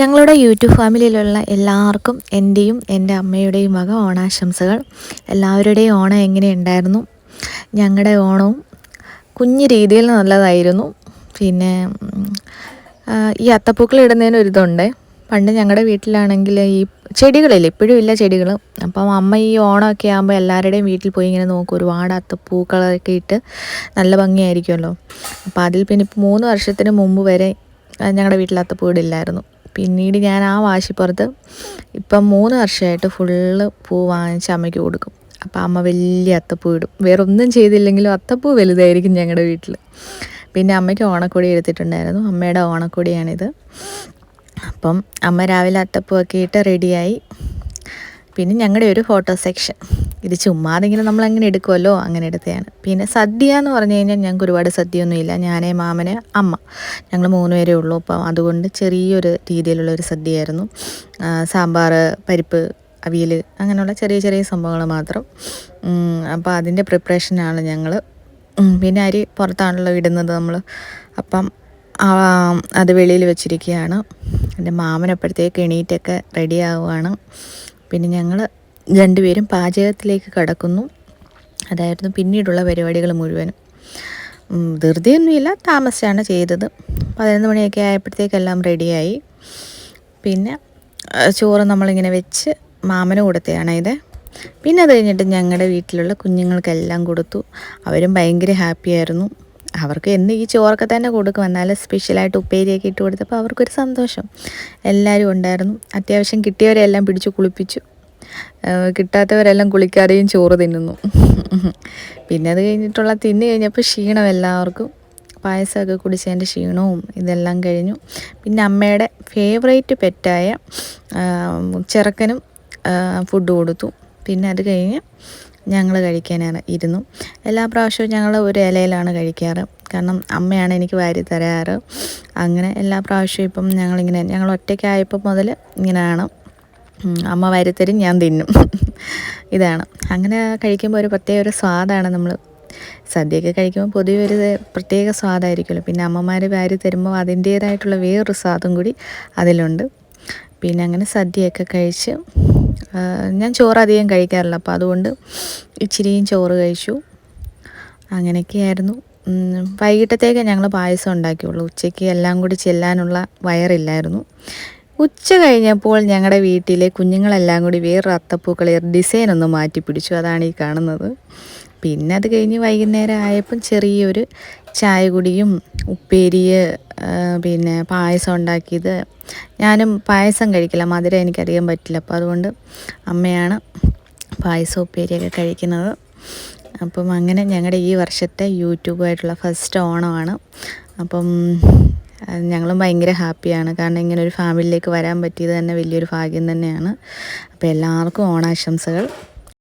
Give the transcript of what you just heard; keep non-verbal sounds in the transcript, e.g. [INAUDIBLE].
ഞങ്ങളുടെ യൂട്യൂബ് ഫാമിലിയിലുള്ള എല്ലാവർക്കും എന്റെയും എന്റെ അമ്മയുടെയും മക ഓണാശംസകൾ. എല്ലാവരുടെയും ഓണം എങ്ങനെയുണ്ടായിരുന്നു? ഞങ്ങളുടെ ഓണവും കുഞ്ഞു രീതിയിൽ നല്ലതായിരുന്നു. പിന്നെ ഈ അത്തപ്പൂക്കൾ ഇടുന്നതിന് ഒരിതുണ്ട് പണ്ട് ഞങ്ങളുടെ വീട്ടിലാണെങ്കിൽ ഈ ചെടികളില്ല ഇപ്പോഴും ഇല്ല ചെടികൾ അപ്പം അമ്മ ഈ ഓണമൊക്കെ ആകുമ്പോൾ എല്ലാവരുടെയും വീട്ടിൽ പോയി ഇങ്ങനെ നോക്കും. ഒരുപാട് അത്തപ്പൂക്കളൊക്കെ ഇട്ട് നല്ല ഭംഗിയായിരിക്കുമല്ലോ. അപ്പോൾ അതിൽ പിന്നെ ഇപ്പോൾ മൂന്ന് വർഷത്തിന് മുമ്പ് വരെ ഞങ്ങളുടെ വീട്ടിൽ അത്തപ്പൂ ഇടില്ലായിരുന്നു. പിന്നീട് ഞാൻ ആ വാശിപ്പുറത്ത് ഇപ്പം മൂന്ന് വർഷമായിട്ട് ഫുള്ള് പൂ വാങ്ങിച്ച് അമ്മയ്ക്ക് കൊടുക്കും. അപ്പം അമ്മ വലിയ അത്തപ്പൂ ഇടും. വേറെ ഒന്നും ചെയ്തില്ലെങ്കിലും അത്തപ്പൂ വലുതായിരിക്കും ഞങ്ങളുടെ വീട്ടിൽ പിന്നെ അമ്മയ്ക്ക് ഓണക്കൊടി എടുത്തിട്ടുണ്ടായിരുന്നു. അമ്മയുടെ ഓണക്കൊടിയാണിത്. അപ്പം അമ്മ രാവിലെ അത്തപ്പൂ ഒക്കെ ഇട്ട് റെഡിയായി. പിന്നെ ഞങ്ങളുടെ ഒരു ഫോട്ടോ സെക്ഷൻ. ഇത് ചുമ്മാതെങ്കിലും നമ്മൾ അങ്ങനെ എടുക്കുമല്ലോ അങ്ങനെ എടുത്തതാണ്. പിന്നെ സദ്യ എന്ന് പറഞ്ഞു കഴിഞ്ഞാൽ ഞങ്ങൾക്ക് ഒരുപാട് സദ്യയൊന്നുമില്ല. ഞാനേ മാമന് അമ്മ. ഞങ്ങൾ മൂന്ന് പേരേ ഉള്ളൂ. അപ്പം അതുകൊണ്ട് ചെറിയൊരു രീതിയിലുള്ള ഒരു സദ്യയായിരുന്നു. സാമ്പാർ പരിപ്പ് അവിയൽ അങ്ങനെയുള്ള ചെറിയ ചെറിയ സംഭവങ്ങൾ മാത്രം. അപ്പോൾ അതിന്റെ പ്രിപ്പറേഷനാണ് ഞങ്ങൾ പിന്നെ അരി പുറത്താണല്ലോ ഇടുന്നത് നമ്മൾ അപ്പം അത് വെളിയിൽ വെച്ചിരിക്കുകയാണ്. എന്റെ മാമനപ്പോഴത്തേക്ക് എണീറ്റൊക്കെ റെഡി ആവുകയാണ് പിന്നെ ഞങ്ങൾ രണ്ടുപേരും പാചകത്തിലേക്ക് കടക്കുന്നു. അതായിരുന്നു പിന്നീടുള്ള പരിപാടികൾ മുഴുവനും. ധൃതിയൊന്നുമില്ല താമസിച്ചാണ് ചെയ്തത്. പതിനൊന്ന് മണിയൊക്കെ ആയപ്പോഴത്തേക്കെല്ലാം റെഡിയായി. പിന്നെ ചോറ് നമ്മളിങ്ങനെ വെച്ച് മാമന് കൊടുത്തതാണ് ഇത്. പിന്നെ അത് കഴിഞ്ഞിട്ട് ഞങ്ങളുടെ വീട്ടിലുള്ള കുഞ്ഞുങ്ങൾക്കെല്ലാം കൊടുത്തു. അവരും ഭയങ്കര ഹാപ്പിയായിരുന്നു. അവർക്ക് എന്ന് ഈ ചോറൊക്കെ തന്നെ കൊടുക്കും. എന്നാലും സ്പെഷ്യലായിട്ട് ഉപ്പേരിയൊക്കെ ഇട്ട് കൊടുത്തപ്പോൾ അവർക്കൊരു സന്തോഷം. എല്ലാവരും ഉണ്ടായിരുന്നു. അത്യാവശ്യം കിട്ടിയവരെല്ലാം പിടിച്ചു കുളിപ്പിച്ചു. കിട്ടാത്തവരെല്ലാം കുളിക്കാതെയും ചോറ് തിന്നുന്നു. പിന്നെ അത് കഴിഞ്ഞിട്ടുള്ള തിന്നു കഴിഞ്ഞപ്പോൾ ക്ഷീണം എല്ലാവർക്കും. പായസമൊക്കെ കുടിച്ചതിന്റെ ക്ഷീണവും ഇതെല്ലാം കഴിഞ്ഞു. പിന്നെ അമ്മയുടെ ഫേവറേറ്റ് പെറ്റായ ചെറുക്കനും ഫുഡ് കൊടുത്തു. പിന്നെ അത് കഴിഞ്ഞ് ഞങ്ങൾ കഴിക്കാനാണ് ഇരുന്നു. എല്ലാ പ്രാവശ്യവും ഞങ്ങൾ ഒരു ഇലയിലാണ് കഴിക്കാറ്. കാരണം അമ്മയാണ് എനിക്ക് വാരി തരാറ്. അങ്ങനെ എല്ലാ പ്രാവശ്യവും ഇപ്പം ഞങ്ങളിങ്ങനെ ഞങ്ങൾ ഒറ്റയ്ക്കായപ്പോൾ മുതൽ ഇങ്ങനെയാണ്. അമ്മ വാരിത്തരും ഞാൻ തിന്നും. [LAUGHS] ഇതാണ്. അങ്ങനെ കഴിക്കുമ്പോൾ ഒരു പ്രത്യേക ഒരു സ്വാദാണ് നമ്മൾ. സദ്യയൊക്കെ കഴിക്കുമ്പോൾ പൊതുവെ ഒരു പ്രത്യേക സ്വാദായിരിക്കുമല്ലോ. പിന്നെ അമ്മമാർ വാരി തരുമ്പോൾ അതിന്റേതായിട്ടുള്ള വേറൊരു സ്വാദും കൂടി അതിലുണ്ട്. പിന്നെ അങ്ങനെ സദ്യയൊക്കെ കഴിച്ച് ഞാൻ ചോറ് അധികം കഴിക്കാറില്ല. അപ്പോൾ അതുകൊണ്ട് ഇച്ചിരിയും ചോറ് കഴിച്ചു. അങ്ങനെയൊക്കെയായിരുന്നു. വൈകിട്ടത്തേക്ക് ഞങ്ങൾ പായസം ഉണ്ടാക്കിയുള്ളൂ. ഉച്ചയ്ക്ക് എല്ലാം കൂടി ചെല്ലാനുള്ള വയറില്ലായിരുന്നു. ഉച്ച കഴിഞ്ഞപ്പോൾ ഞങ്ങളുടെ വീട്ടിലെ കുഞ്ഞുങ്ങളെല്ലാം കൂടി വേറൊരു അത്തപ്പൂക്കളെ ഡിസൈൻ ഒന്ന് മാറ്റി പിടിച്ചു അതാണ് ഈ കാണുന്നത്. പിന്നെ അത് കഴിഞ്ഞ് വൈകുന്നേരം ആയപ്പം ചെറിയൊരു ചായ കുടിയും ഉപ്പേരിയ് പിന്നെ പായസം ഉണ്ടാക്കിയത്. ഞാനും പായസം കഴിക്കില്ല. മധുരം എനിക്കറിയാൻ പറ്റില്ല. അപ്പോൾ അതുകൊണ്ട് അമ്മയാണ് പായസം ഉപ്പേരിയൊക്കെ കഴിക്കുന്നത്. അപ്പം അങ്ങനെ ഞങ്ങളുടെ ഈ വർഷത്തെ യൂട്യൂബായിട്ടുള്ള ഫസ്റ്റ് ഓണമാണ്. അപ്പം ഞങ്ങളും ഭയങ്കര ഹാപ്പിയാണ്. കാരണം ഇങ്ങനെ ഒരു ഫാമിലിയിലേക്ക് വരാൻ പറ്റിയത് തന്നെ വലിയൊരു ഭാഗ്യം തന്നെയാണ്. അപ്പോൾ എല്ലാവർക്കും ഓണാശംസകൾ.